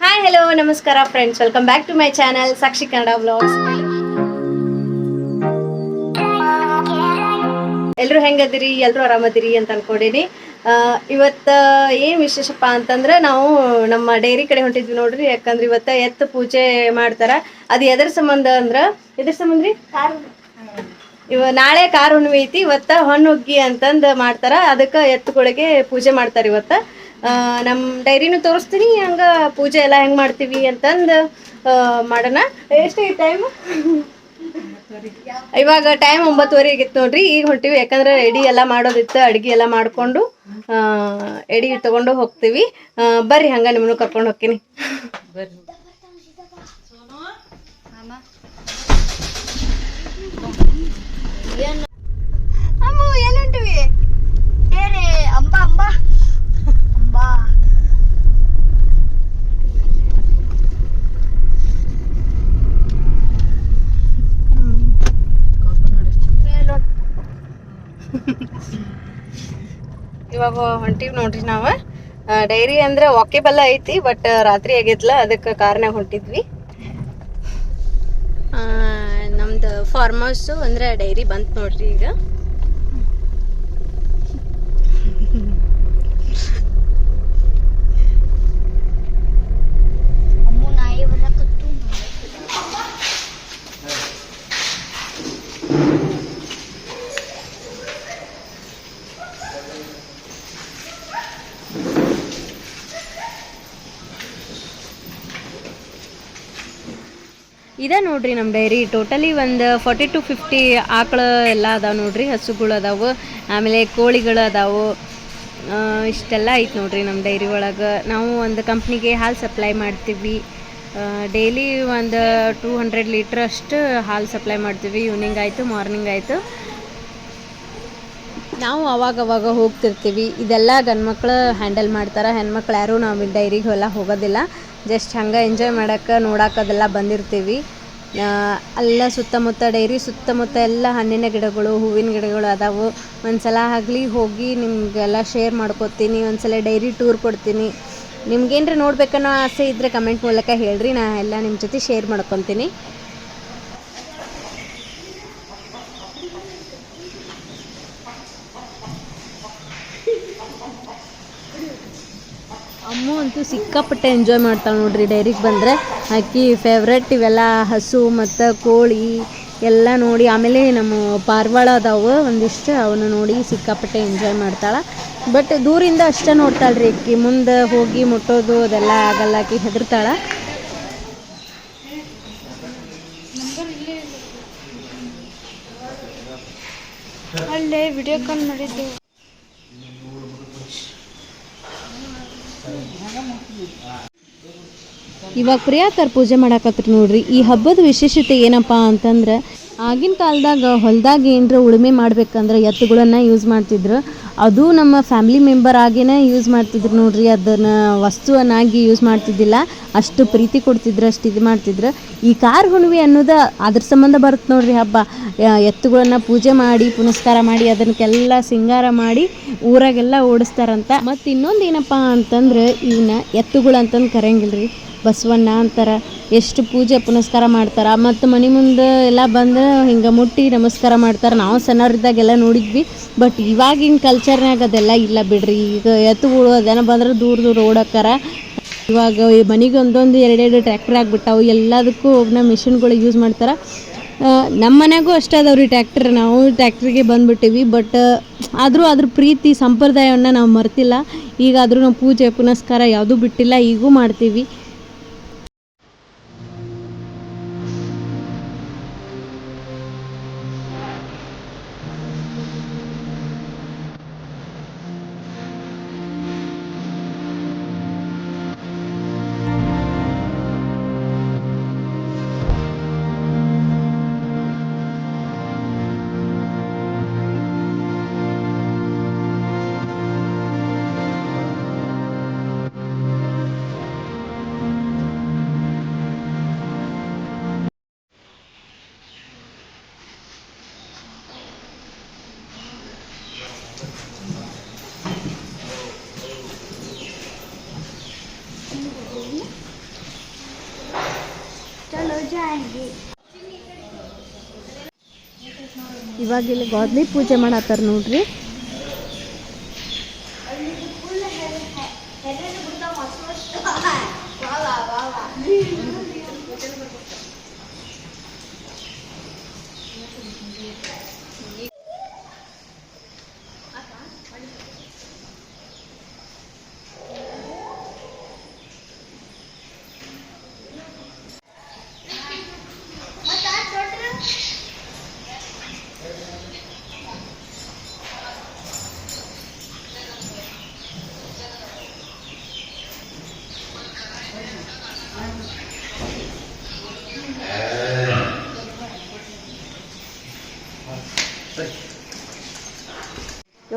Hi hello ನಮಸ್ಕಾರ friends welcome back to my channel Sakshi Kannada blogs ಎಲ್ಲರೂ ಹೆಂಗದಿರಿ? ಎಲ್ಲರೂ ಆರಾಮದಿರಿ ಅಂತ ಅನ್ಕೊಂಡಿನಿ. ಇವತ್ತ, ಏನ್ ವಿಶೇಷಪ್ಪ ಅಂತಂದ್ರೆ ನಾವು ನಮ್ಮ ಡೈರಿ ಕಡೆ ಹೊಂಟಿದ್ವಿ ನೋಡ್ರಿ. ಯಾಕಂದ್ರೆ ಇವತ್ತ ಎತ್ತು ಪೂಜೆ ಮಾಡ್ತಾರ. ಅದ್ ಎದ್ರ ಸಂಬಂಧ ಅಂದ್ರ, ಎದ್ರ ಸಂಬಂಧ ಇವ, ನಾಳೆ ಕಾರ್ ಹುಣ್ಣಿಮೆ ಐತಿ. ಇವತ್ತ ಹೊನ್ನುಗ್ಗಿ ಅಂತಂದ್ ಮಾಡ್ತಾರ. ಅದಕ್ಕ ಎತ್ತುಗಳಿಗೆ ಪೂಜೆ ಮಾಡ್ತಾರ ಇವತ್ತ. ಆ, ನಮ್ ಡೈರಿನೂ ತೋರಿಸ್ತೀನಿ ಹಂಗೆ ಪೂಜೆ ಎಲ್ಲ ಹೆಂಗ್ ಮಾಡ್ತೀವಿ ಅಂತಂದು ಮಾಡೋಣ. ಎಷ್ಟು ಟೈಮ್ ಇವಾಗ ಟೈಮ್ ಒಂಬತ್ತುವರೆ ಆಗಿತ್ತು ನೋಡ್ರಿ ಈಗ ಹೊಂಟಿವಿ. ಯಾಕಂದ್ರೆ ಎಡಿ ಎಲ್ಲ ಮಾಡೋದಿತ್ತು ಅಡ್ಗೆ ಎಲ್ಲ ಮಾಡ್ಕೊಂಡು ಎಡಿ ತಗೊಂಡು ಹೋಗ್ತೀವಿ. ಬರ್ರಿ ಹಂಗ ನಿಮ್ಮನ್ನು ಕರ್ಕೊಂಡು ಹೋಗ್ತೀನಿ. ಅಮ್ಮ ಏನೇ ಅಂಬ. ಇವಾಗ ಹೊಂಟಿವಿ ನೋಡ್ರಿ ನಾವ. ಡೈರಿ ಅಂದ್ರೆ ವಾಕೇಬಲ್ ಐತಿ ಬಟ್ ರಾತ್ರಿ ಆಗೈತ್ಲ ಅದಕ್ಕೆ ಕಾರ್ನಾಗ ಹೊಂಟಿದ್ವಿ. ನಮ್ದು ಫಾರ್ಮ್ ಹೌಸ್ ಅಂದ್ರೆ ಡೈರಿ ಬಂತು ನೋಡ್ರಿ ಈಗ ಅಮ್ಮ ನಾಯಿ ಬರಕತ್ತು ಇದ ನೋಡ್ರಿ ನಮ್ಮ ಡೈರಿ. ಟೋಟಲಿ ಒಂದು ಫಾರ್ಟಿ ಟು ಫಿಫ್ಟಿ ಆಕಳು ಎಲ್ಲ ಅದಾವೆ ನೋಡ್ರಿ, ಹಸುಗಳು ಅದಾವೆ, ಆಮೇಲೆ ಕೋಳಿಗಳು ಅದಾವು. ಇಷ್ಟೆಲ್ಲ ಐತೆ ನೋಡ್ರಿ ನಮ್ಮ ಡೈರಿ ಒಳಗೆ. ನಾವು ಒಂದು ಕಂಪ್ನಿಗೆ ಹಾಲು ಸಪ್ಲೈ ಮಾಡ್ತೀವಿ. ಡೈಲಿ ಒಂದು ಟೂ ಹಂಡ್ರೆಡ್ ಲೀಟ್ರ್ ಅಷ್ಟು ಹಾಲು ಸಪ್ಲೈ ಮಾಡ್ತೀವಿ. ಈವ್ನಿಂಗ್ ಆಯಿತು ಮಾರ್ನಿಂಗ್ ಆಯಿತು. ನಾವು ಅವಾಗ ಹೋಗ್ತಿರ್ತೀವಿ. ಇದೆಲ್ಲ ಗಂಡ್ಮಕ್ಳು ಹ್ಯಾಂಡಲ್ ಮಾಡ್ತಾರೆ. ಹೆಣ್ಮಕ್ಳು ಯಾರೂ ನಾವು ಡೈರಿಗೆ ಎಲ್ಲ ಹೋಗೋದಿಲ್ಲ. ಜಸ್ಟ್ ಹಂಗೆ ಎಂಜಾಯ್ ಮಾಡೋಕ್ಕೆ ನೋಡಕ್ಕೆ ಅದೆಲ್ಲ ಬಂದಿರ್ತೀವಿ. ಎಲ್ಲ ಸುತ್ತಮುತ್ತ ಡೈರಿ, ಸುತ್ತಮುತ್ತ ಎಲ್ಲ ಹಣ್ಣಿನ ಗಿಡಗಳು, ಹೂವಿನ ಗಿಡಗಳು ಅದಾವು. ಒಂದ್ಸಲ ಆಗಲಿ ಹೋಗಿ ನಿಮಗೆಲ್ಲ ಶೇರ್ ಮಾಡ್ಕೊತೀನಿ ಒಂದ್ಸಲ ಡೈರಿ ಟೂರ್ ಕೊಡ್ತೀನಿ. ನಿಮ್ಗೇನ್ರ ನೋಡ್ಬೇಕನ್ನೋ ಆಸೆ ಇದ್ದರೆ ಕಮೆಂಟ್ ಮೂಲಕ ಹೇಳ್ರಿ. ನಾ ಎಲ್ಲ ನಿಮ್ಮ ಜೊತೆ ಶೇರ್ ಮಾಡ್ಕೊತೀನಿ ಅಮ್ಮು ಅಂತೂ ಸಿಕ್ಕಾಪಟ್ಟೆ ಎಂಜಾಯ್ ಮಾಡ್ತಾಳೆ ನೋಡ್ರಿ. ಡೈರಿಗೆ ಬಂದರೆ ಅಕ್ಕಿ ಫೇವ್ರೆಟ್ ಇವೆಲ್ಲ ಹಸು ಮತ್ತು ಕೋಳಿ ಎಲ್ಲ ನೋಡಿ. ಆಮೇಲೆ ನಮ್ಮ ಪಾರ್ವಾಳ ಅದಾವೆ, ಒಂದಿಷ್ಟು ಅವನ್ನ ನೋಡಿ ಸಿಕ್ಕಾಪಟ್ಟೆ ಎಂಜಾಯ್ ಮಾಡ್ತಾಳೆ. ಬಟ್ ದೂರಿಂದ ಅಷ್ಟೇ ನೋಡ್ತಾಳೆ ರೀ ಅಕ್ಕಿ. ಮುಂದೆ ಹೋಗಿ ಮುಟ್ಟೋದು ಅದೆಲ್ಲ ಆಗಲ್ಲ ಆಕಿ ಹೆದರ್ತಾಳೆ. ಅಲ್ಲೇ ವಿಡಿಯೋ ಕಾಲ್ ಮಾಡಿದ್ದು. ಇವಾಗ ಪ್ರಿಯಾಕರ್ ಪೂಜೆ ಮಾಡಾಕತ್ರಿ ನೋಡ್ರಿ. ಈ ಹಬ್ಬದ ವಿಶೇಷತೆ ಏನಪ್ಪ ಅಂತಂದ್ರೆ, ಆಗಿನ ಕಾಲದಾಗ ಹೊಲದಾಗ ಏನರ ಉಳುಮೆ ಮಾಡ್ಬೇಕಂದ್ರೆ ಎತ್ತುಗಳನ್ನ ಯೂಸ್ ಮಾಡ್ತಿದ್ರು. ಅದು ನಮ್ಮ ಫ್ಯಾಮಿಲಿ ಮೆಂಬರ್ ಆಗಿನೇ ಯೂಸ್ ಮಾಡ್ತಿದ್ರು ನೋಡ್ರಿ. ಅದನ್ನ ವಸ್ತುವನ್ನಾಗಿ ಯೂಸ್ ಮಾಡ್ತಿದ್ದಿಲ್ಲ. ಅಷ್ಟು ಪ್ರೀತಿ ಕೊಡ್ತಿದ್ರು, ಅಷ್ಟು ಇದು ಮಾಡ್ತಿದ್ರು. ಈ ಕಾರ್ ಹುಣ್ಣಿಮೆ ಅನ್ನೋದು ಅದ್ರ ಸಂಬಂಧ ಬರುತ್ತೆ ನೋಡ್ರಿ ಹಬ್ಬ. ಎತ್ತುಗಳನ್ನ ಪೂಜೆ ಮಾಡಿ, ಪುನಸ್ಕಾರ ಮಾಡಿ ಅದನ್ನಕ್ಕೆಲ್ಲ ಸಿಂಗಾರ ಮಾಡಿ, ಊರಾಗೆಲ್ಲ ಓಡಿಸ್ತಾರಂತ. ಮತ್ತು ಇನ್ನೊಂದು ಏನಪ್ಪ ಅಂತಂದ್ರೆ ಇವನ್ನ ಎತ್ತುಗಳು ಅಂತಂದು ಕರೆಯಂಗಿಲ್ರಿ ಬಸವಣ್ಣ ಅಂತಾರೆ, ಎಷ್ಟು ಪೂಜೆ ಪುನಸ್ಕಾರ ಮಾಡ್ತಾರೆ, ಮತ್ತು ಮನೆ ಮುಂದೆ ಎಲ್ಲ ಬಂದು ಹಿಂಗೆ ಮುಟ್ಟಿ ನಮಸ್ಕಾರ ಮಾಡ್ತಾರೆ. ನಾವು ಸಣ್ಣವರಿದ್ದಾಗೆಲ್ಲ ನೋಡಿದ್ವಿ ಬಟ್ ಇವಾಗಿನ ಕಲ್ಚರ್ನಾಗ ಅದೆಲ್ಲ ಇಲ್ಲ ಬಿಡ್ರಿ. ಈಗ ಎತ್ತುಗಳು ಅದೆಲ್ಲ ಬಂದ್ರೆ ದೂರ ದೂರ ಓಡಕ್ಕಾರ. ಇವಾಗ ಮನೆಗೆ ಒಂದೊಂದು ಎರಡೆರಡು ಟ್ರ್ಯಾಕ್ಟರ್ ಆಗಿಬಿಟ್ಟಾವು, ಎಲ್ಲದಕ್ಕೂ ಒಬ್ಬನ ಮಿಷಿನ್ಗಳು ಯೂಸ್ ಮಾಡ್ತಾರೆ. ನಮ್ಮ ಮನೆಗೂ ಅಷ್ಟೇ ಅದಾವ್ರಿ ಟ್ಯಾಕ್ಟ್ರ್ ನಾವು ಟ್ಯಾಕ್ಟ್ರಿಗೆ ಬಂದುಬಿಟ್ಟಿವಿ ಬಟ್ ಆದರೂ ಅದ್ರ ಪ್ರೀತಿ, ಸಂಪ್ರದಾಯವನ್ನು ನಾವು ಮರ್ತಿಲ್ಲ. ಈಗಾದರೂ ನಾವು ಪೂಜೆ ಪುನಸ್ಕಾರ ಯಾವುದೂ ಬಿಟ್ಟಿಲ್ಲ, ಈಗೂ ಮಾಡ್ತೀವಿ. ಇವಾಗ ಇಲ್ಲಿ ಪೂಜೆ ಮಾಡತ್ತಾರ ನೋಡ್ರಿ.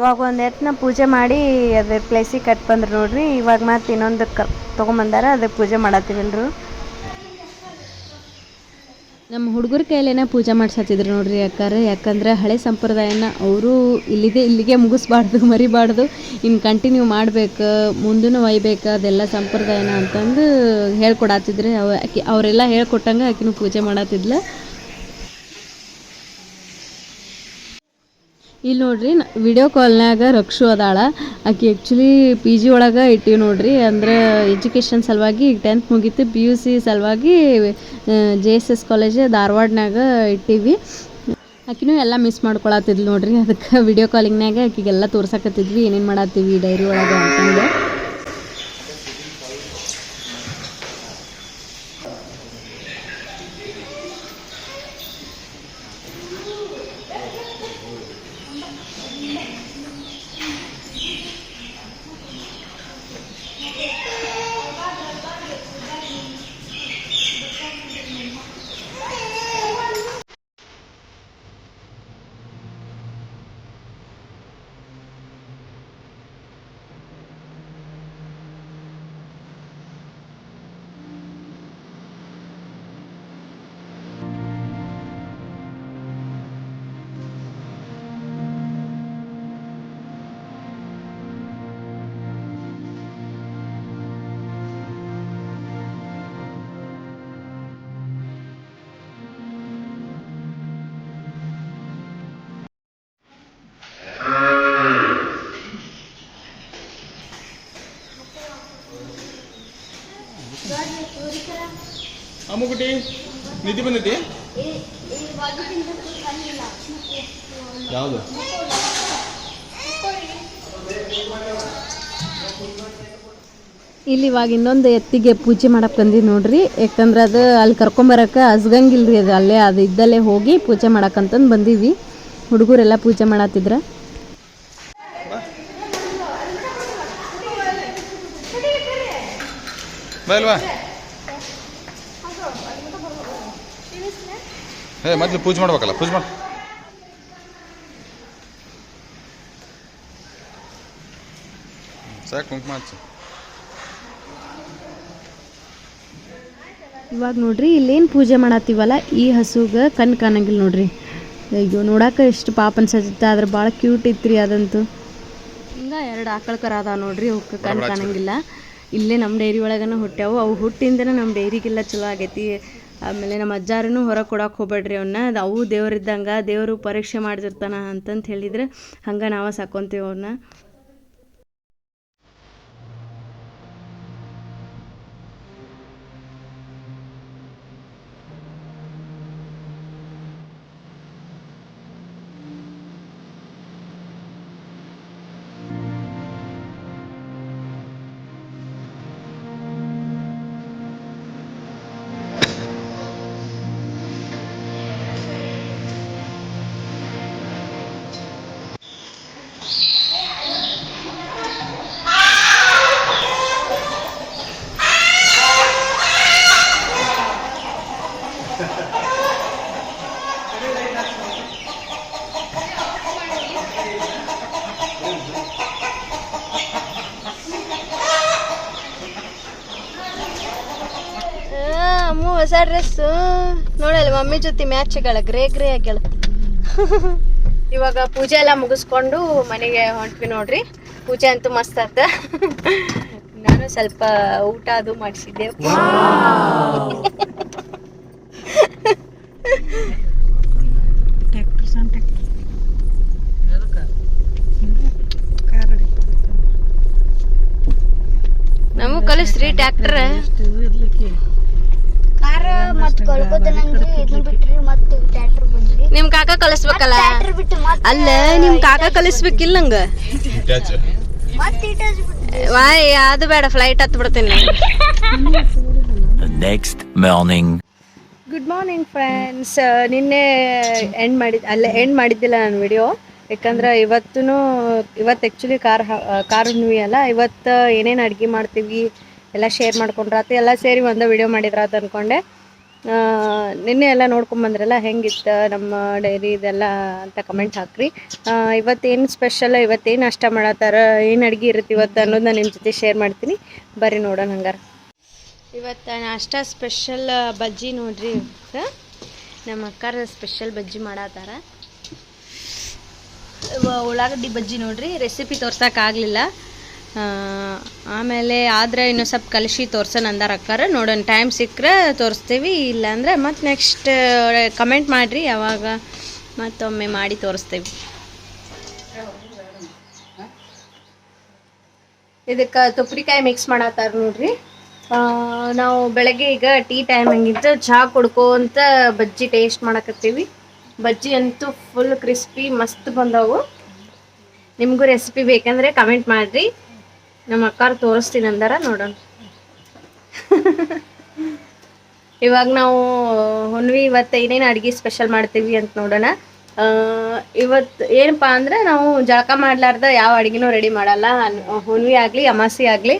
ಇವಾಗ ಒಂದು ಎತ್ತನ ಪೂಜೆ ಮಾಡಿ ಅದ್ರ ಪ್ಲೇಸಿಗೆ ಕಟ್ ಬಂದ್ರು ನೋಡ್ರಿ. ಇವಾಗ ಮತ್ತೆ ಇನ್ನೊಂದು ಕ ತೊಗೊಂಬಂದಾರ ಅದಕ್ಕೆ ಪೂಜೆ ಮಾಡತ್ತೀವಲ್ರು ನಮ್ಮ ಹುಡುಗರ ಕೈಲೇನ ಪೂಜೆ ಮಾಡ್ಸತ್ತಿದ್ರು ನೋಡ್ರಿ ಯಾಕಾರ ಯಾಕಂದ್ರೆ ಹಳೆ ಸಂಪ್ರದಾಯನ ಅವರು ಇಲ್ಲಿದೆ ಇಲ್ಲಿಗೆ ಮುಗಿಸ್ಬಾರ್ದು, ಮರಿಬಾರ್ದು. ಇನ್ನು ಕಂಟಿನ್ಯೂ ಮಾಡ್ಬೇಕು ಮುಂದೂ ಒಯ್ಬೇಕು, ಅದೆಲ್ಲ ಸಂಪ್ರದಾಯನ ಅಂತಂದು ಹೇಳ್ಕೊಡತ್ತಿದ್ರು ಅವ ಅವರೆಲ್ಲ ಹೇಳ್ಕೊಟ್ಟಂಗೆ ಆಕಿನೂ ಪೂಜೆ ಮಾಡತ್ತಿದ್ಲು ಇಲ್ಲಿ ನೋಡ್ರಿ ವಿಡಿಯೋ ಕಾಲ್ನಾಗ ರಕ್ಷು ಅದಾಳ. ಆಕೆ ಆ್ಯಕ್ಚುಲಿ ಪಿ ಜಿ ಒಳಗೆ ಇಟ್ಟಿವಿ ನೋಡ್ರಿ, ಅಂದ್ರೆ ಎಜುಕೇಷನ್ ಸಲುವಾಗಿ ಟೆಂತ್ ಮುಗೀತು ಪಿ ಯು ಸಿ ಸಲುವಾಗಿ ಜೆ ಎಸ್ ಎಸ್ ಕಾಲೇಜ್ ಧಾರವಾಡನಾಗ ಇಟ್ಟಿವಿ. ಆಕಿನೂ ಎಲ್ಲ ಮಿಸ್ ಮಾಡ್ಕೊಳತ್ತಿದ್ಲು ನೋಡ್ರಿ, ಅದಕ್ಕೆ ವಿಡಿಯೋ ಕಾಲಿಂಗ್ನಾಗ ಆಕಿಗೆಲ್ಲ ತೋರ್ಸಕತ್ತಿದ್ವಿ, ಏನೇನು ಮಾಡತ್ತೀವಿ ಡೈರಿ ಒಳಗೆ ಅಂತಂದು. ಅಮ್ಮುಗುಟಿ ನಿಧಿ ಬಂದೈತಿ? ಯಾವುದು? ಇಲ್ಲಿ ಇವಾಗ ಇನ್ನೊಂದು ಎತ್ತಿಗೆ ಪೂಜೆ ಮಾಡಕ್ಕೆ ತಂದಿದ್ದು ನೋಡ್ರಿ. ಯಾಕಂದ್ರೆ ಅದು ಅಲ್ಲಿ ಕರ್ಕೊಂಬರಕ್ಕೆ ಹಸ್ಗಂಗಿಲ್ರಿ ಅದು ಅಲ್ಲೇ ಅದು ಇದ್ದಲ್ಲೇ ಹೋಗಿ ಪೂಜೆ ಮಾಡಕ್ಕಂತಂದು ಬಂದೀವಿ ಹುಡುಗರೆಲ್ಲ ಪೂಜೆ ಮಾಡತ್ತಿದ್ರ ಬಾ. ಏ ಮೊದಲು ಪೂಜೆ ಮಾಡ್ಬೇಕಲ್ಲ ಪೂಜೆ ಮಾಡಿ. ಸಾಕು ಕುಂಕುಮ ಹಚ್ಚು ಇವಾಗ ನೋಡ್ರಿ ಇಲ್ಲೇನು ಪೂಜೆ ಮಾಡತ್ತೀವಲ್ಲ ಈ ಹಸುಗೆ ಕಣ್ ಕಾಣಂಗಿಲ್ಲ ನೋಡ್ರಿ. ಅಯ್ಯೋ ನೋಡಾಕ ಎಷ್ಟು ಪಾಪ ಅನ್ಸತ್ತೆ ಆದ್ರೆ ಭಾಳ ಕ್ಯೂಟ್ ಇತ್ರಿ ಅದಂತೂ. ಹಿಂಗ ಎರಡು ಆಕಳ ಕರ ಅದಾವ ನೋಡ್ರಿ ಅವಕ್ಕೆ ಕಣ್ಣು ಕಾಣಂಗಿಲ್ಲ. ಇಲ್ಲೇ ನಮ್ಮ ಡೈರಿ ಒಳಗನ ಹುಟ್ಟ್ಯಾವು ಅವು ಹುಟ್ಟಿಂದನೇ ನಮ್ಮ ಡೈರಿಗೆಲ್ಲ ಚಲೋ ಆಗೈತಿ. ಆಮೇಲೆ ನಮ್ಮ ಅಜ್ಜಾರನು ಹೊರಗೆ ಕೊಡಕ್ಕೆ ಹೋಗ್ಬೇಡ್ರಿ ಅವನ್ನ ಅದು ಅವು ದೇವ್ರಿದ್ದಂಗೆ ದೇವರು ಪರೀಕ್ಷೆ ಮಾಡ್ತಿರ್ತಾನೆ ಅಂತಂತ ಹೇಳಿದ್ರೆ ಹಂಗೆ ನಾವು ಸಾಕೊಂತೀವಿ ಅವನ್ನ ಹೊಸ ಡ್ರೆಸ್ ನೋಡಲ್ಲ ಮಮ್ಮಿ ಜೊತೆ ಮ್ಯಾಚ್ ಆಗ್ಯಾಳ ಗ್ರೇ ಗ್ರೇ ಆಗ್ಯಾಳ ಇವಾಗ ಪೂಜೆ ಎಲ್ಲ ಮುಗಿಸ್ಕೊಂಡು ಮನೆಗೆ ಹೊಂಟ್ವಿ ನೋಡ್ರಿ. ಪೂಜೆ ಅಂತೂ ಮಸ್ತ್ ಆತ. ನಾನು ಸ್ವಲ್ಪ ಊಟ ಅದು ಮಾಡಿಸಿದ್ದೆ. ನಮಗೂ ಟ್ಯಾಕ್ಟರ್ ಕಲಿಸ್ರಿ ಟ್ರ್ಯಾಕ್ಟರ್ ಇರ್ಲಿಕ್ಕೆ. ಕಾರ ಮತ್ ಕಳ್ಕೊತನಂಗ್ರಿ ಇದನ್ನ ಬಿಟ್ರಿ ಮತ್ತೆ ಟ್ರ್ಯಾಕ್ಟರ್ ಬಂದ್ರಿ ನಿಮ್ ಕಾಕ ಕಲಿಸ್ಬೇಕಲ್ಲ ಬಿಟ್ಟು ಮತ್ತೆ ಅಲ್ಲ ನಿಮ್ ಕಾಕ ಕಲಿಸ್ಬೇಕಿಲ್ಲ ನಂಗ? ಮತ್ತೆ ವಾಯ್ ಅದು ಬೇಡ ಫ್ಲೈಟ್ ಹತ್ ಬಿಡ್ತೀನಿ next morning good morning friends ನಿನ್ನೆ ಎಂಡ್ ಮಾಡಿದ್ ಅಲ್ಲ ಎಂಡ್ ಮಾಡಿದ್ದಿಲ್ಲ ನಾನು ವಿಡಿಯೋ ಯಾಕಂದ್ರೆ ಇವತ್ತೂ ಇವತ್ತು ಆ್ಯಕ್ಚುಲಿ ಕಾರ್ ಕಾರ್ ಹುಣ್ಣಿಮೆ ಅಲ್ಲ. ಇವತ್ತು ಏನೇನು ಅಡುಗೆ ಮಾಡ್ತೀವಿ? ಎಲ್ಲ ಶೇರ್ ಮಾಡ್ಕೊಂಡ್ರಾತು ಎಲ್ಲ ಸೇರಿ ಒಂದೇ ವಿಡಿಯೋ ಮಾಡಿದ್ರಾತು ಅಂದ್ಕೊಂಡೆ ನಿನ್ನೆ ಎಲ್ಲ ನೋಡ್ಕೊಂಬಂದ್ರಲ್ಲ ಹೆಂಗಿತ್ತು ನಮ್ಮ ಡೈರಿ ಇದೆಲ್ಲ ಅಂತ ಕಮೆಂಟ್ ಹಾಕ್ರಿ. ಇವತ್ತೇನು ಸ್ಪೆಷಲ್ ಇವತ್ತೇನು ಅಷ್ಟ ಮಾಡತ್ತಾರ, ಏನು ಅಡುಗೆ ಇರುತ್ತೆ ಇವತ್ತು ಅನ್ನೋದು ನಾನು ನಿಮ್ಮ ಜೊತೆ ಶೇರ್ ಮಾಡ್ತೀನಿ. ಬರ್ರಿ ನೋಡೋಣ ಹಂಗಾರೆ. ಇವತ್ತು ನಾಷ್ಟ ಸ್ಪೆಷಲ್ ಬಜ್ಜಿ ನೋಡ್ರಿ ಇವತ್ತು. ನಮ್ಮ ಅಕ್ಕಾರ ಸ್ಪೆಷಲ್ ಬಜ್ಜಿ ಮಾಡತ್ತಾರ. ಉಳ್ಳಾಗಡ್ಡಿ ಬಜ್ಜಿ ನೋಡ್ರಿ ರೆಸಿಪಿ ತೋರ್ಸೋಕ್ಕಾಗಲಿಲ್ಲ ಆಮೇಲೆ ಆದ್ರೆ ಇನ್ನೂ ಸ್ವಲ್ಪ ಕಲಸಿ ತೋರ್ಸೋಣ ಅಂದಾರ ಅಕ್ಕಾರ. ನೋಡೋಣ ಟೈಮ್ ಸಿಕ್ಕರೆ ತೋರಿಸ್ತೀವಿ. ಇಲ್ಲಾಂದ್ರೆ ಮತ್ತು ನೆಕ್ಸ್ಟ್ ಕಮೆಂಟ್ ಮಾಡಿರಿ, ಯಾವಾಗ ಮತ್ತೊಮ್ಮೆ ಮಾಡಿ ತೋರಿಸ್ತೀವಿ. ಇದಕ್ಕೆ ತುಪ್ರಿಕಾಯಿ ಮಿಕ್ಸ್ ಮಾಡತ್ತಾರ ನೋಡ್ರಿ. ನಾವು ಬೆಳಗ್ಗೆ ಈಗ ಟೀ ಟೈಮ್ ಹಂಗಿತ್ತು ಚಹಾ ಕುಡ್ಕೋಂತ ಬಜ್ಜಿ ಟೇಸ್ಟ್ ಮಾಡಕತ್ತೀವಿ. ಬಜ್ಜಿ ಅಂತೂ ಫುಲ್ ಕ್ರಿಸ್ಪಿ ಮಸ್ತ್ ಬಂದವು. ನಿಮಗೂ ರೆಸಿಪಿ ಬೇಕಂದ್ರೆ ಕಮೆಂಟ್ ಮಾಡಿರಿ. ನಮ್ಮ ಅಕ್ಕಾರ ತೋರಿಸ್ತೀನಿ ಅಂದಾರ, ನೋಡೋಣ. ಇವಾಗ ನಾವು ಹುಣ್ವಿ ಇವತ್ತು ಏನೇನು ಅಡುಗೆ ಸ್ಪೆಷಲ್ ಮಾಡ್ತೀವಿ ಅಂತ ನೋಡೋಣ. ಇವತ್ತು ಏನಪ್ಪ ಅಂದ್ರೆ ನಾವು ಜಳಕ ಮಾಡ್ಲಾರ್ದ ಯಾವ ಅಡುಗೆನೂ ರೆಡಿ ಮಾಡಲ್ಲ. ಹುಣ್ವಿ ಆಗಲಿ, ಅಮಾಸಿ ಆಗಲಿ,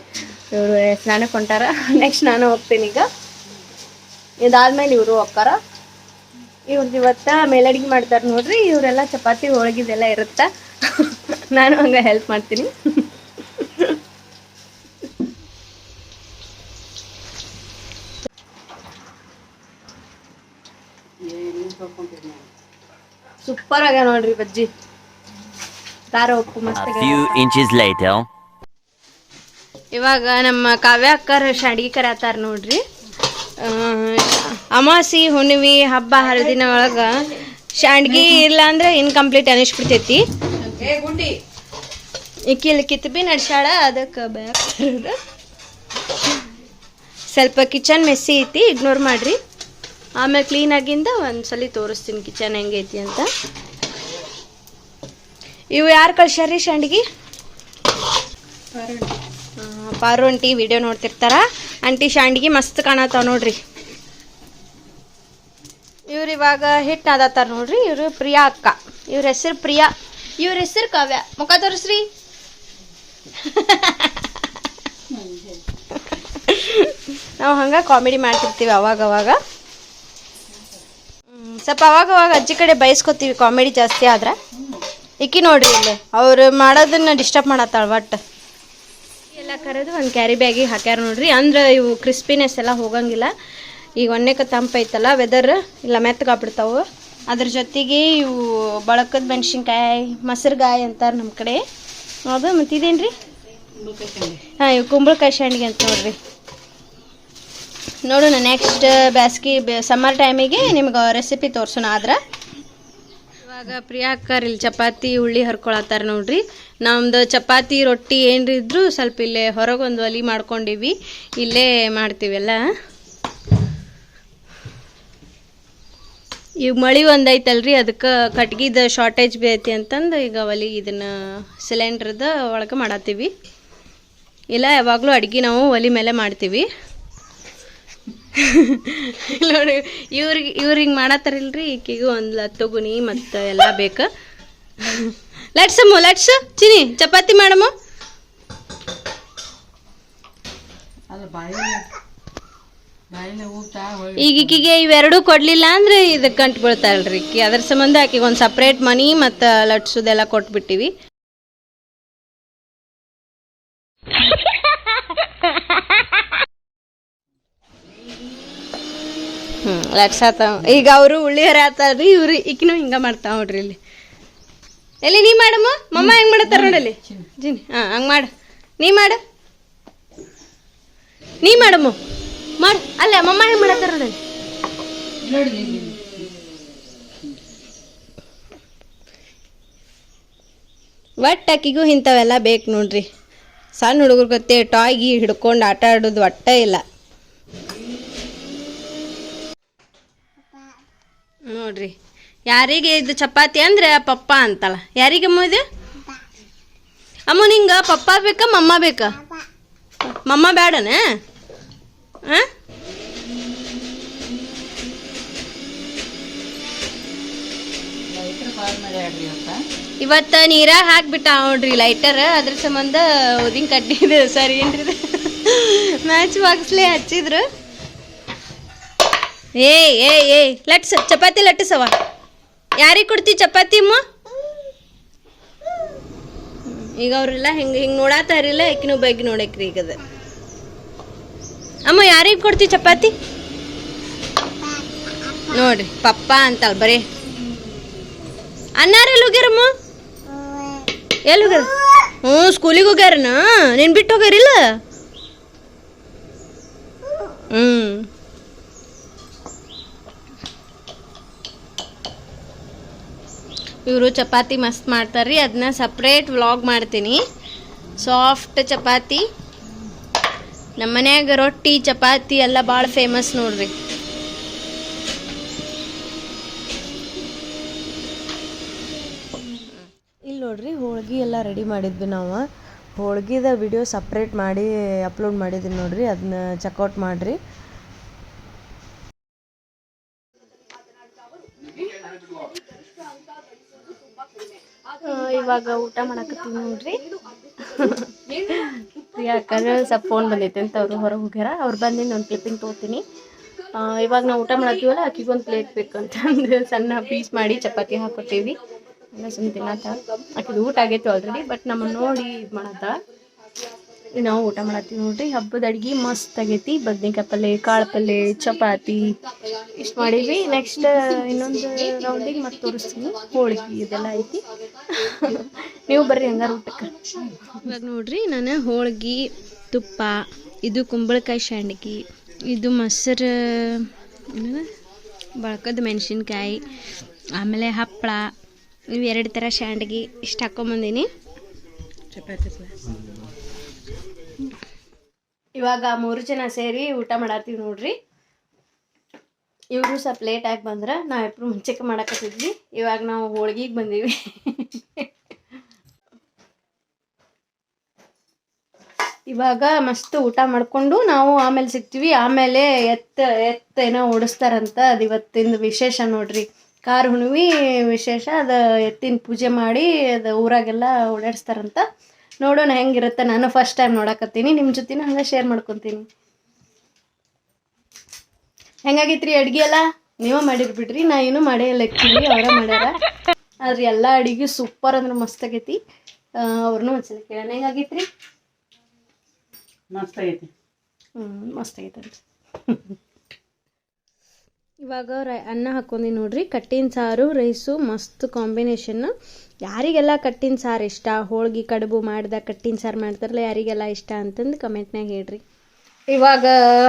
ಇವರು ಸ್ನಾನಕ್ಕೆ ಹೊಂಟಾರ ನೆಕ್ಸ್ಟ್ ನಾನು ಹೋಗ್ತೀನಿ ಈಗ. ಇದಾದ್ಮೇಲೆ ಇವರು ಹೋಗ್ತಾರ. ಇವ್ರದ್ದು ಇವತ್ತ ಮೇಲಡಿಗೆ ಮಾಡ್ತಾರೆ ನೋಡ್ರಿ, ಇವರೆಲ್ಲ ಚಪಾತಿ ಹೋಳಿಗೆದೆಲ್ಲ ಇರುತ್ತೆ? ನಾನು ಹಂಗೆ ಹೆಲ್ಪ್ ಮಾಡ್ತೀನಿ. ಸೂಪರ್ ಆಗ್ಯಾವ ನೋಡ್ರಿ ಬಜ್ಜಿ. ಖಾರ ಉಪ್ಪು ಮಸ್ತ್ A few inches later. ಇವಾಗ ನಮ್ಮ ಕಾವ್ಯ ಅಕ್ಕರ ಶಾಡ್ಗಿ ಕರತಾರ ನೋಡ್ರಿ. ಆ, ಅಮಾಸಿ ಹುಣ್ಣಿಮೆ ಹಬ್ಬ ಹರಿದಿನ ಒಳಗ ಶಾಂಡ್ಗಿ ಇಲ್ಲ ಅಂದ್ರೆ ಇನ್ಕಂಪ್ಲೀಟ್ ಅನಿಸ್ಬಿಡ್ತೈತಿ. ಈಕಿ ಇಲ್ಲಿ ಕಿತ್ಬಿ ನಡ್ಸ್ಯಾಳ ಅದಕ್ಕೆ ಬ್ಯಾಕ್ ಸ್ವಲ್ಪ ಕಿಚನ್ ಮೆಸ್ಸಿ ಐತಿ ಇಗ್ನೋರ್ ಮಾಡ್ರಿ. ಆಮೇಲೆ ಕ್ಲೀನಾಗಿಂದ ಒಂದ್ಸಲಿ ತೋರಿಸ್ತೀನಿ ಕಿಚನ್ ಹೆಂಗೈತಿ ಅಂತ. ಇವು ಯಾರು ಕಳ್ಸ್ಯಾರಿ ಶಂಡ್ಗಿ ಪಾರು ಅಂಟಿ ವಿಡಿಯೋ ನೋಡ್ತಿರ್ತಾರ. ಅಂಟಿ ಶಾಂಡ್ಗಿ ಮಸ್ತ್ ಕಾಣತ್ತಾವ ನೋಡ್ರಿ. ಇವ್ರು ಇವಾಗ ಹಿಟ್ ನಾದತ್ತಾರ ನೋಡ್ರಿ. ಇವ್ರು ಪ್ರಿಯಾ ಅಕ್ಕ. ಇವ್ರ ಹೆಸರು ಪ್ರಿಯಾ. ಇವ್ರ ಹೆಸರು ಕಾವ್ಯ. ಮುಖ ತೋರಿಸ್ರಿ. ನಾವು ಹಂಗ ಕಾಮಿಡಿ ಮಾಡ್ತಿರ್ತೀವಿ ಅವಾಗ ಅವಾಗ ಸ್ವಲ್ಪ ಅವಾಗ ಅವಾಗ ಅಜ್ಜಿ ಕಡೆ ಬಯಸ್ಕೊತೀವಿ ಕಾಮಿಡಿ ಜಾಸ್ತಿ ಆದ್ರೆ. ಇಕ್ಕಿ ನೋಡ್ರಿ ಇಲ್ಲಿ ಅವ್ರು ಮಾಡೋದನ್ನ ಡಿಸ್ಟರ್ಬ್ ಮಾಡತ್ತಾಳ ಒಟ್ಟು. ಎಲ್ಲ ಕರೆದು ಒಂದು ಕ್ಯಾರಿ ಬ್ಯಾಗಿಗೆ ಹಾಕ್ಯಾರ ನೋಡ್ರಿ ಅಂದ್ರೆ ಇವು ಕ್ರಿಸ್ಪಿನೆಸ್ ಎಲ್ಲ ಹೋಗಂಗಿಲ್ಲ. ಈಗ ಒಣ್ಣೆಕ ತಂಪೈತಲ್ಲ ವೆದರ್ ಇಲ್ಲ ಮೆತ್ತಗಾಗ್ಬಿಡ್ತಾವು. ಅದ್ರ ಜೊತೆಗೆ ಇವು ಬಳಕದ ಮೆಣಸಿನ್ಕಾಯಿ ಮೊಸರುಗಾಯಿ ಅಂತಾರೆ ನಮ್ಮ ಕಡೆ. ಅದು ಮತ್ತು ಇದೇನು ರೀ ಹಾಂ ಇವು ಕುಂಬಳಕಾಯಿ ಶಾಂಡಿಗೆ ಅಂತ ನೋಡ್ರಿ. ನೋಡೋಣ ನೆಕ್ಸ್ಟ್ ಬ್ಯಾಸ್ಗಿ ಸಮ್ಮರ್ ಟೈಮಿಗೆ ನಿಮ್ಗೆ ರೆಸಿಪಿ ತೋರ್ಸೋಣ ಆದ್ರೆ. ಇವಾಗ ಪ್ರಿಯಾಕರ್ ಇಲ್ಲಿ ಚಪಾತಿ ಹುಳ್ಳಿ ಹರ್ಕೊಳತ್ತಾರ ನೋಡ್ರಿ. ನಮ್ದು ಚಪಾತಿ, ರೊಟ್ಟಿ ಏನ್ರಿ ಇದ್ರು ಸ್ವಲ್ಪ ಇಲ್ಲೇ ಹೊರಗೆ ಒಂದು ಒಲಿ ಮಾಡ್ಕೊಂಡಿವಿ. ಇಲ್ಲೇ ಮಾಡ್ತೀವಲ್ಲ? ಈಗ ಮಳಿ ಒಂದೈತಲ್ರಿ, ಅದಕ್ಕೆ ಕಟ್ಗಿದ ಶಾರ್ಟೇಜ್ ಐತಿ ಅಂತಂದು ಈಗ ಒಲಿ ಇದನ್ನ ಸಿಲಿಂಡ್ರದ ಒಳಗೆ ಮಾಡತ್ತೀವಿ ಇಲ್ಲ, ಯಾವಾಗಲೂ ಅಡ್ಗೆ ನಾವು ಒಲಿ ಮೇಲೆ ಮಾಡ್ತೀವಿ. ನೋಡಿ ಇವ್ರಿಗೆ ಇವ್ರಿಗೆ ಮಾಡತ್ತಾರಿಲ್ರಿ ಈಕಿಗೂ ಒಂದು ಲತ್ತಗುನಿ ಮತ್ತು ಎಲ್ಲ ಬೇಕು. ಲಟ್ಸಮ್ಮ ಲಟ್ಸು. ಚಿನಿ ಚಪಾತಿ ಮಾಡಮ್ಮ. ಈಗ ಈಕಿಗೆ ಇವೆರಡು ಕೊಡ್ಲಿಲ್ಲ ಅಂದ್ರೆ ಇದಕ್ಕೆ ಗಂಟು ಬೀಳ್ತಾರಲ್ರಿ ಈಕಿ. ಅದ್ರ ಸಂಬಂಧ ಆಕಿಗೆ ಒಂದು ಸಪ್ರೇಟ್ ಮನಿ ಮತ್ತು ಲಟ್ಸೋದೆಲ್ಲ ಕೊಟ್ಬಿಟ್ಟಿವಿ. ಲಟ್ಸಾತ ಈಗ ಅವರು ಉಳ್ಳಿಹರ ಆತಾರ್ರಿ ಇವ್ರು ಈಕಿನೂ ಹಿಂಗ ಮಾಡ್ತಾವ ನೋಡ್ರಿ ಇಲ್ಲಿ. ಎಲ್ಲಿ ನೀ ಮಾಡಮ್ಮ? ಮಮ್ಮ ಹೆಂಗ್ ಮಾಡತ್ತಾರ ನೋಡಲ್ಲಿ ಹಾ, ಹಂಗೆ ಮಾಡು. ನೀ ಮಾಡು. ನೀ ಮಾಡಮ್ಮ. ಮಾಡು. ಅಲ್ಲ, ಮಮ್ಮ ಹೆಂಗ್ ಮಾಡತ್ತಾರ ನೋಡಲ್ಲಿ ನೋಡಿ ಅಕ್ಕಿಗೂ ಒಟ್ಟು ಆಕಿಗೂ ಇಂಥವೆಲ್ಲ ಬೇಕು ನೋಡ್ರಿ. ಸಣ್ಣ ಹುಡುಗರು ಗೊತ್ತೇ ಟಾಯ್ಗಿ ಹಿಡ್ಕೊಂಡು ಆಟ ಆಡೋದು ಒಟ್ಟ ಇಲ್ಲ. ನೋಡ್ರಿ. ಯಾರಿಗೆ ಇದು ಚಪಾತಿ ಅಂದ್ರೆ ಪಪ್ಪ ಅಂತಲ್ಲ. ಯಾರಿಗಮ್ಮ ಇದು? ಅಮ್ಮ ನಿಂಗ ಪಪ್ಪ ಬೇಕಾ ಮಮ್ಮ ಬೇಕಾ? ಮಮ್ಮ ಬೇಡನ ಹಾಂ ಇವತ್ತ. ನೀರ ಹಾಕ್ಬಿಟ್ಟ ನೋಡ್ರಿ ಲೈಟರ್. ಅದ್ರ ಸಂಬಂಧ ಉದಿನ ಕಡ್ಡಿ ಸರಿ ಏನ್ರಿ ಮ್ಯಾಚ್ ಬಾಕ್ಸ್ಲೇ ಹಚ್ಚಿದ್ರು. ಏ ಏ ಏಯ್, ಲಟ್ಸ, ಚಪಾತಿ ಲಟ್ಟಿಸವ ಯಾರಿಗೆ ಕೊಡ್ತಿ ಚಪಾತಿ ಅಮ್ಮ? ಈಗ ಅವರೆಲ್ಲ ಹಿಂಗೆ ಹಿಂಗೆ ನೋಡಾತಾರಿಲ್ಲ ಆಕಿನೂ ಬಗ್ಗೆ ನೋಡಕ್ರಿ ಈಗ ಅಮ್ಮ, ಯಾರಿಗೆ ಕೊಡ್ತಿ ಚಪಾತಿ? ನೋಡ್ರಿ, ಪಪ್ಪ ಅಂತಲ್ ಬರೀ. ಅನ್ನಾರ ಎಲ್ಲಿ ಹೋಗ್ಯಾರಮ್ಮ? ಎಲ್ಲಿ ಹೋಗ್ಯಾರ? ಹ್ಞೂ, ಸ್ಕೂಲಿಗೆ ಹೋಗ್ಯಾರನ? ನೀನು ಬಿಟ್ಟು ಹೋಗ್ಯಾರಿಲ್ಲ? ಹ್ಞೂ ಇವರು ಚಪಾತಿ ಮಸ್ತ್ ಮಾಡ್ತಾರ್ರಿ ಅದನ್ನ ಸಪ್ರೇಟ್ ವ್ಲಾಗ್ ಮಾಡ್ತೀನಿ. ಸಾಫ್ಟ್ ಚಪಾತಿ. ನಮ್ಮ ಮನ್ಯಾಗ ರೊಟ್ಟಿ, ಚಪಾತಿ ಎಲ್ಲ ಭಾಳ ಫೇಮಸ್ ನೋಡ್ರಿ. ಇಲ್ಲಿ ನೋಡ್ರಿ, ಹೋಳ್ಗಿ ಎಲ್ಲ ರೆಡಿ ಮಾಡಿದ್ವಿ ನಾವು. ಹೋಳ್ಗಿದ ವಿಡಿಯೋ ಸಪ್ರೇಟ್ ಮಾಡಿ ಅಪ್ಲೋಡ್ ಮಾಡಿದ್ದೀನಿ ನೋಡ್ರಿ ಅದನ್ನ ಚೆಕ್ಔಟ್ ಮಾಡಿರಿ. ಇವಾಗ ಊಟ ಮಾಡಕತ್ತೀವಿ ನೋಡ್ರಿ. ಯಾಕಂದ್ರೆ ಸ್ವಲ್ಪ ಫೋನ್ ಬಂದೈತೆ ಅಂತ ಅವರು ಹೊರಗೆ ಹೋಗ್ಯಾರ. ಅವ್ರು ಬಂದು ಒಂದು ಕ್ಲಿಪ್ಪಿಂಗ್ ತೊಗೋತೀನಿ. ಇವಾಗ ನಾವು ಊಟ ಮಾಡತ್ತೀವಲ್ಲ ಆಕಿಗೊಂದು ಪ್ಲೇಟ್ ಅಂದ್ರೆ ಸಣ್ಣ ಪೀಸ್ ಮಾಡಿ ಚಪಾತಿ ಹಾಕೊತೀವಿ ಎಲ್ಲ ಸುಮ್ಮನೆ ತಿನ್ನತ್ತ ಆಕಿದು ಊಟ ಆಗೈತೆ ಆಲ್ರೆಡಿ ಬಟ್ ನಮ್ಮನ್ನು ನೋಡಿ ಇದು ಮಾಡತ್ತ ನಾವು ಊಟ ಮಾಡತ್ತೀವಿ ನೋಡ್ರಿ. ಹಬ್ಬದ ಅಡ್ಗೆ ಮಸ್ತ್ ಆಗೈತಿ. ಬದ್ನಿಕಾಯಿ ಪಲ್ಲೆ ಕಾಳು ಪಲ್ಲೆ ಚಪಾತಿ ಇಷ್ಟು ಮಾಡೀವಿ ನೆಕ್ಸ್ಟ್ ಇನ್ನೊಂದು ರೌಂಡಿಗೆ ಮತ್ತೆ ತೋರಿಸ್ತೀನಿ. ಹೋಳಿಗೆ ಇದೆಲ್ಲ ಐತಿ. ನೀವು ಬರ್ರಿ ಹಂಗಾರ ಊಟಕ್ಕೆ. ಇವಾಗ ನೋಡ್ರಿ ನಾನು ಹೋಳಿಗೆ ತುಪ್ಪ ಇದು ಕುಂಬಳಕಾಯಿ ಸಂಡ್ಗಿ ಇದು ಮೊಸರು ಬಳಕದ ಮೆಣಸಿನ್ಕಾಯಿ ಆಮೇಲೆ ಹಪ್ಪಳ ಇವೆರಡು ಎರಡು ಥರ ಸಂಡ್ಗಿ ಇಷ್ಟು ಹಾಕೊಂಬಂದೀನಿ ಚಪಾತಿ ಇವಾಗ ಮೂರು ಜನ ಸೇರಿ ಊಟ ಮಾಡತ್ತೀವಿ ನೋಡ್ರಿ. ಇವರು ಸ್ವಲ್ಪ ಆಗಿ ಬಂದ್ರೆ ಇಬ್ಬರು ಮುಂಚೆಕ್ಕೆ ಮಾಡಕತ್ತಿದ್ವಿ. ಇವಾಗ ನಾವು ಹೋಳ್ಗಿಗೆ ಬಂದೀವಿ. ಇವಾಗ ಮಸ್ತ್ ಊಟ ಮಾಡ್ಕೊಂಡು ನಾವು ಆಮೇಲೆ ಸಿಗ್ತೀವಿ. ಆಮೇಲೆ ಎತ್ತ ಎತ್ತ ಏನೋ ಓಡಿಸ್ತಾರಂತ ಅದು ಇವತ್ತಿಂದ ವಿಶೇಷ ನೋಡ್ರಿ. ಕಾರ್ ಹುಣ್ವಿ ವಿಶೇಷ, ಅದು ಎತ್ತಿನ ಪೂಜೆ ಮಾಡಿ ಅದು ಊರಾಗೆಲ್ಲ ಓಡಾಡಿಸ್ತಾರಂತ. ನೋಡೋಣ ಹೆಂಗಿರುತ್ತೆ. ನಾನು ಫಸ್ಟ್ ಟೈಮ್ ನೋಡಕತ್ತೀನಿ. ನಿಮ್ಮ ಜೊತೆನೂ ಹಂಗೆ ಶೇರ್ ಮಾಡ್ಕೊತೀನಿ. ಹೆಂಗಾಗೈತ್ರಿ ಅಡ್ಗೆ ಎಲ್ಲ? ನೀವೇ ಮಾಡಿರ್ಬಿಡ್ರಿ ನಾ ಏನು ಮಾಡೇ ಇಲ್ಲ ಆ್ಯಕ್ಚುಲಿ ಅವರ ಮಾಡ್ಯಾರ. ಆದ್ರೆ ಎಲ್ಲ ಅಡಿಗೆ ಸೂಪರ್ ಅಂದ್ರೆ ಮಸ್ತ್ ಆಗೈತಿ. ಅವ್ರನ್ನೂ ಒಂದ್ಸಲ ಕೇಳೋಣ. ಹೆಂಗಾಗೈತ್ರಿ? ಮಸ್ತ್ ಆಗೈತಿ. ಹ್ಞೂ ಮಸ್ತ್ ಆಗೈತಂತ. ಇವಾಗ ರೈ ಅನ್ನ ಹಾಕೊಂಡಿ ನೋಡ್ರಿ. ಕಟ್ಟಿನ ಸಾರು ರೈಸು ಮಸ್ತ್ ಕಾಂಬಿನೇಷನ್ ಯಾರಿಗೆಲ್ಲ ಕಟ್ಟಿನ ಸಾರು ಇಷ್ಟ, ಹೋಳ್ಗೆ, ಕಡುಬು ಮಾಡ್ದ ಕಟ್ಟಿನ ಸಾರು ಮಾಡ್ತಾರಲ್ಲ ಯಾರಿಗೆಲ್ಲ ಇಷ್ಟ ಅಂತಂದು ಕಮೆಂಟ್ನಾಗ ಹೇಳ್ರಿ. ಇವಾಗ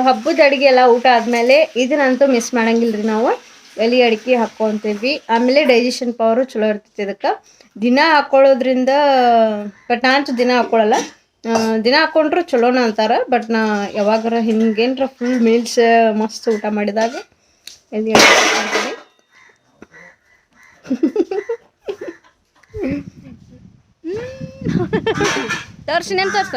ಹಬ್ಬದ ಅಡುಗೆ ಎಲ್ಲ ಊಟ ಆದಮೇಲೆ ಇದನ್ನಂತೂ ಮಿಸ್ ಮಾಡಂಗಿಲ್ಲ ರೀ ನಾವು. ಎಲೆ ಅಡಿಕೆ ಹಾಕ್ಕೊತೀವಿ. ಆಮೇಲೆ ಡೈಜೆಷನ್ ಪವರು ಚಲೋ ಇರ್ತೈತಿ ಇದಕ್ಕೆ. ದಿನ ಹಾಕ್ಕೊಳ್ಳೋದ್ರಿಂದ ಬಟ್ ನಾನಂತೂ ದಿನ ಹಾಕ್ಕೊಳ್ಳಲ್ಲ ದಿನ ಹಾಕ್ಕೊಂಡ್ರು ಚಲೋನ ಅಂತಾರೆ ಬಟ್ ನಾ ಯಾವಾಗಾರ ಹಿಂಗೇನ್ರ ಫುಲ್ ಮೀಲ್ಸ್ ಮಸ್ತ್ ಊಟ ಮಾಡಿದಾಗ ಎಲೆ ಅಡಿಕೆ ತೋರ್ಸಿ ನೇಮ್ ತೋರ್ಸ.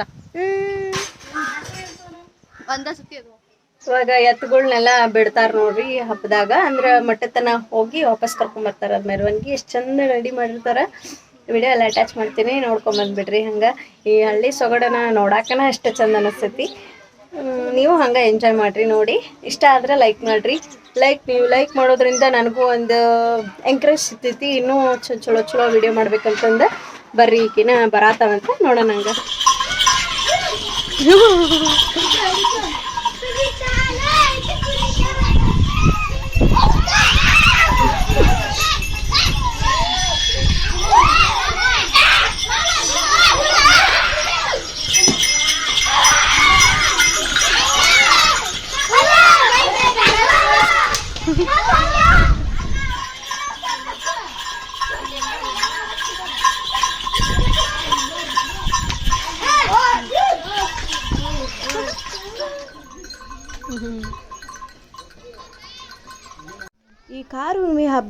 ಇವಾಗ ಎತ್ತುಗಳನ್ನೆಲ್ಲ ಬಿಡ್ತಾರ ನೋಡ್ರಿ ಹಬ್ಬದಾಗ. ಅಂದ್ರ ಮಟ್ಟತನ ಹೋಗಿ ವಾಪಸ್ ಕರ್ಕೊಂಡ್ ಬರ್ತಾರ ಅದ್ ಮೆರವಣಿಗೆ. ಎಷ್ಟ್ ಚಂದ ರೆಡಿ ಮಾಡಿರ್ತಾರ. ವಿಡಿಯೋ ಎಲ್ಲ ಅಟ್ಯಾಚ್ ಮಾಡ್ತೀನಿ ನೋಡ್ಕೊಂಡ್ ಬಂದ್ಬಿಡ್ರಿ ಹಂಗ. ಈ ಹಳ್ಳಿ ಸೊಗಡನ ನೋಡಾಕನ ಅಷ್ಟ ಚಂದ ಅನಿಸ್ತೈತಿ. ನೀವು ಹಂಗೆ ಎಂಜಾಯ್ ಮಾಡ್ರಿ ನೋಡಿ. ಇಷ್ಟ ಆದ್ರೆ ಲೈಕ್ ಮಾಡ್ರಿ. ಲೈಕ್ ನೀವು ಲೈಕ್ ಮಾಡೋದ್ರಿಂದ ನನಗೂ ಒಂದು ಎಂಕರೇಜ್ ಸಿಗ್ತೈತಿ ಇನ್ನೂ ಚಲೋ ಚಲೋ ಚಲೋ ವಿಡಿಯೋ ಮಾಡ್ಬೇಕಂತಂದು ಬರ್ರಿ ಈಕಿನ ಬರಾತಾವಂತ ನೋಡೋಣ ಹಂಗ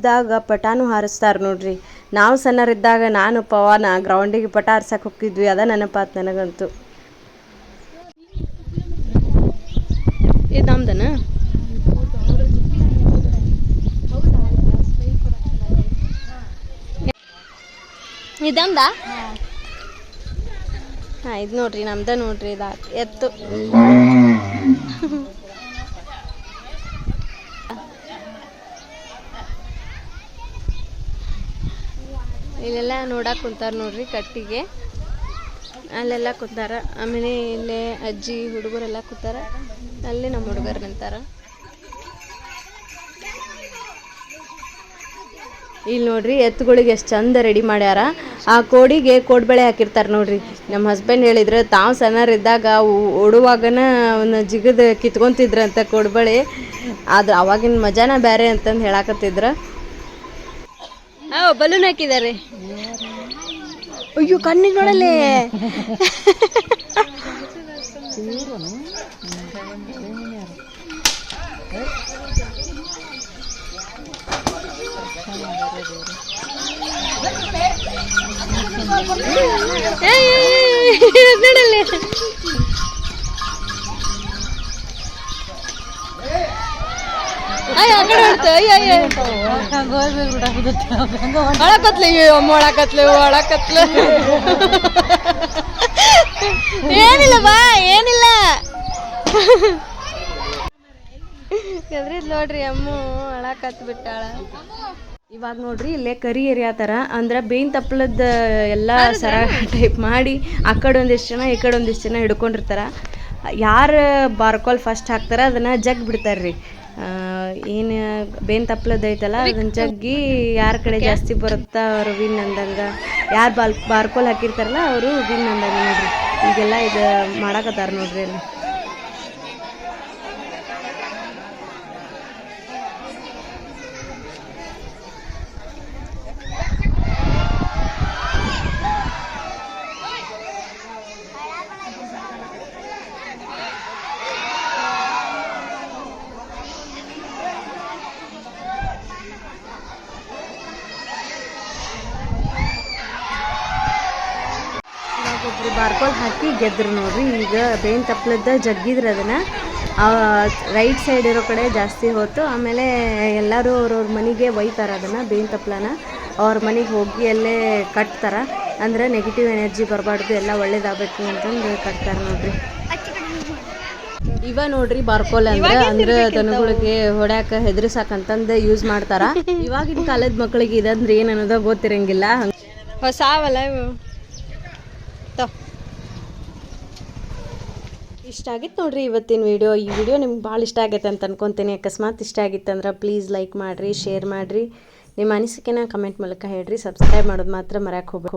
ಹಬ್ಬದಾಗ ಪಟಾನು ಹಾರಿಸ್ತಾರೆ ನೋಡ್ರಿ. ನಾವು ಸಣ್ಣರಿದ್ದಾಗ ನಾನು, ಪವನ ಗ್ರೌಂಡಿಗೆ ಪಟ ಹಾರ್ಸಕ್ಕೆ ಹೋಗ್ತಿದ್ವಿ. ಅದ ನೆನಪಾತ್ ನನಗಂತೂ. ಇದು ನಮ್ದನ ಹಾಂ, ಇದು ನೋಡ್ರಿ, ನಮ್ದ ನೋಡ್ರಿ, ಇದು ಎತ್ತು. ಇಲ್ಲೆಲ್ಲ ನೋಡಕ್ಕೆ ಕುಂತಾರ ನೋಡ್ರಿ ಕಟ್ಟಿಗೆ. ಅಲ್ಲೆಲ್ಲ ಕುಂತಾರ. ಆಮೇಲೆ ಇಲ್ಲೇ ಅಜ್ಜಿ, ಹುಡುಗರೆಲ್ಲ ಕೂತಾರ. ಅಲ್ಲಿ ನಮ್ಮ ಹುಡುಗರು ನಿಂತಾರ. ಇಲ್ಲಿ ನೋಡ್ರಿ ಎತ್ತುಗಳಿಗೆ ಎಷ್ಟು ಚಂದ ರೆಡಿ ಮಾಡ್ಯಾರ. ಆ ಕೋಡಿಗೆ ಕೋಡ್ಬಳೆ ಹಾಕಿರ್ತಾರೆ ನೋಡ್ರಿ. ನಮ್ಮ ಹಸ್ಬೆಂಡ್ ಹೇಳಿದ್ರು, ತಾವು ಸಣ್ಣರಿದ್ದಾಗ ಓಡುವಾಗನ ಅವನ್ನ ಜಿಗದ ಕಿತ್ಕೊಂತಿದ್ರಂತ ಕೋಡ್ಬಳೆ ಆದ್ರೆ ಅವಾಗಿನ ಮಜಾನ ಬೇರೆ ಅಂತಂದು ಹೇಳಾಕತ್ತಿದ್ರ. ಬಲೂನ್ ಹಾಕಿದ್ದಾರೆ ಅಯ್ಯೋ ಕಣ್ಣಿಗೆ ನೋಡಲ್ಲೇ ನೋಡಲ್ಲೇ ಅಯ್ಯ ಆ ಕಡೆ ಹೊಡ್ತು ಅಯ್ಯ. ಅಯ್ಯ ಒಳಕತ್ಲೆ ಅಮ್ಮ ಒಳಕತ್ಲೆ ಒಳಕತ್ಲೆ ಏನಿಲ್ಲ ಬಾ ಏನಿಲ್ಲ. ಗದ್ರಿದ್ ನೋಡ್ರಿ ಅಮ್ಮ ಅಳಕತ್ ಬಿಟ್ಟಾಳ. ಇವಾಗ ನೋಡ್ರಿ ಇಲ್ಲೇ ಕರಿ ಎರಿಯಾತರ ಅಂದ್ರೆ ಬೇನ್ ತಪ್ಪಲದ ಎಲ್ಲ ಸರ ಟೈಪ್ ಮಾಡಿ ಆ ಕಡೆ ಒಂದಿಷ್ಟು ಜನ ಈ ಕಡೆ ಒಂದಿಷ್ಟು ಜನ ಹಿಡ್ಕೊಂಡಿರ್ತಾರ. ಯಾರು ಬಾರ್ಕೋಲ್ ಫಸ್ಟ್ ಹಾಕ್ತಾರ ಅದನ್ನ ಜಗ್ ಬಿಡ್ತಾರ್ರಿ. ಏನು ಬೇನ್ ತಪ್ಲದ್ ಐತಲ್ಲ ಅದನ್ನ ಜಗ್ಗಿ ಯಾರ ಕಡೆ ಜಾಸ್ತಿ ಬರುತ್ತಾ ಅವ್ರ ವಿನ್ ಅಂದಂಗ. ಯಾರು ಬಾಲ್, ಬಾರ್ಕೋಲ್ ಹಾಕಿರ್ತಾರಲ್ಲ, ಅವರು ವಿನ್ ಅಂದಂಗ ನೋಡ್ರಿ. ಈಗೆಲ್ಲ ಇದು ಮಾಡಾಕತ್ತಾರ ನೋಡ್ರಿ ಅಲ್ಲಿ. ಒಬ್ರು ಬಾರ್ಕೋಲ್ ಹಾಕಿ ಗೆದ್ರು ನೋಡ್ರಿ. ಈಗ ಬೇವಿನ ತಪ್ಪಲದ್ದ ಜಗ್ಗಿದ್ರು ಅದನ್ನ. ರೈಟ್ ಸೈಡ್ ಇರೋ ಕಡೆ ಜಾಸ್ತಿ ಹೋಯ್ತು ಆಮೇಲೆ ಎಲ್ಲರೂ ಅವ್ರವ್ರ ಮನೆಗೆ ಒಯ್ತಾರ ಅದನ್ನ ಬೇವಿನ ತಪ್ಪಲನ ಅವ್ರ ಮನೆಗೆ ಹೋಗಿ ಅಲ್ಲೇ ಕಟ್ತಾರ. ಅಂದ್ರೆ ನೆಗೆಟಿವ್ ಎನರ್ಜಿ ಬರಬಾರ್ದು ಎಲ್ಲ ಒಳ್ಳೇದಾಗಬೇಕು ಅಂತಂದು ಕಟ್ತಾರ ನೋಡ್ರಿ. ಇವ ನೋಡ್ರಿ ಬಾರ್ಕೋಲ್ ಅಂದ್ರೆ ಅಂದ್ರೆ ದನಗಳಿಗೆ ಹೊಡ್ಯಾಕ ಹೆದರ್ಸಾಕಂತಂದ ಯೂಸ್ ಮಾಡ್ತಾರ. ಇವಾಗಿನ ಕಾಲದ ಮಕ್ಕಳಿಗೆ ಇದಂದ್ರೆ ಏನ್ ಅನ್ನೋದ ಗೊತ್ತಿರಂಗಿಲ್ಲ. ಹೊಸಾವಲ್ಲ ಇವು. ಇಷ್ಟ ಆಗಿತ್ತು ನೋಡ್ರಿ ಇವತ್ತಿನ ವಿಡಿಯೋ ಈ ವಿಡಿಯೋ ನಿಮ್ಗೆ ಭಾಳ ಇಷ್ಟ ಆಗೈತೆ ಅಂತ ಅನ್ಕೊತೀನಿ. ಅಕಸ್ಮಾತ್ ಇಷ್ಟ ಆಗಿತ್ತಂದ್ರೆ ಪ್ಲೀಸ್ ಲೈಕ್ ಮಾಡಿರಿ ಶೇರ್ ಮಾಡಿರಿ. ನಿಮ್ಮ ಅನಿಸಿಕೆನ ಕಮೆಂಟ್ ಮೂಲಕ ಹೇಳ್ರಿ. ಸಬ್ಸ್ಕ್ರೈಬ್ ಮಾಡೋದು ಮಾತ್ರ ಮರ್ಯಾಕೆ ಹೋಗ್ಬೇಕು